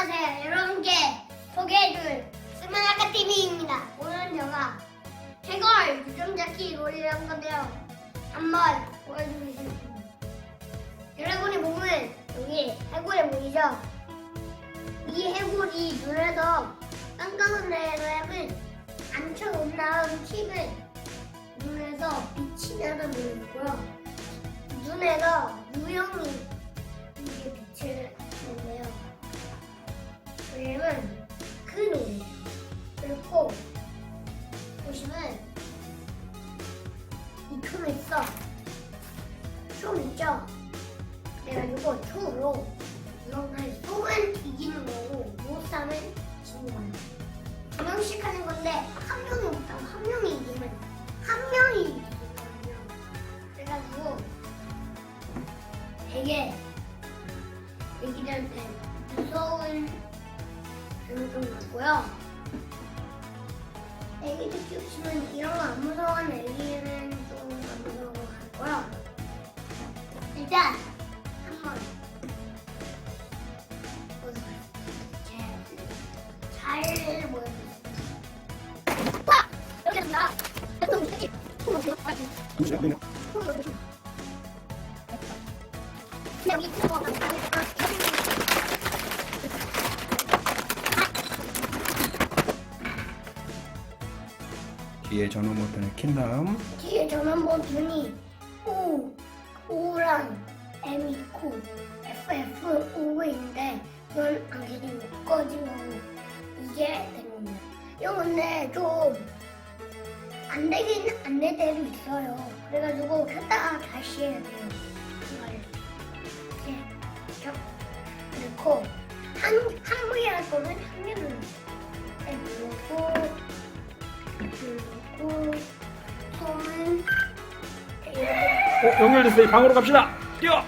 안녕하세요 여러분께 소개해줄 스마나카 TV입니다. 오늘은 제가 해골 유정자키 놀이를 한 건데요. 한번 보여드리겠습니다. 여러분이 보면 여기 해골의 몸이죠. 이 해골이 눈에서 깜깜한 내려면 안쳐 올라온 힘을 눈에서 빛이 나는 모양이고요. 눈에서 유형이 왜냐면 그 노래예요. 그리고 보시면 이 춤을 있어. 춤 있죠? 그래가지고 춤으로 이런 춤은 이기는 거고 못 싸면 지는 거예요. 두 명씩 하는 건데 한 명이 못하고 한 명이 이기면 한 명이 이기는 거예요. 그래가지고 되게 애기들한테 무서운 좀 같고요. 애기들 키우시면 이런 거 안 무서워하는 애기는 좀 안 무서워하고요. 일단 한번 보여드릴게요. 잘 보여드릴게요. 아! 여기 있습니다. 그냥 뒤에 전원 버튼을 킨 다음 뒤에 전원 버튼이 O, O랑 M 있고 FF, O가 있는데 이건 안 켜지고 꺼지면 이게 되는 겁니다. 이거 근데 좀 안 되긴 안 될 때도 있어요. 그래가지고 켰다가 다시 해야 돼요. 이거를 이렇게 켜 넣고 한, 한 무리 할 거면 한 개를 어 연결됐어요. 방으로 갑시다. 뛰어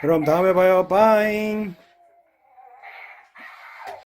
그럼 다음에 봐요. 바잉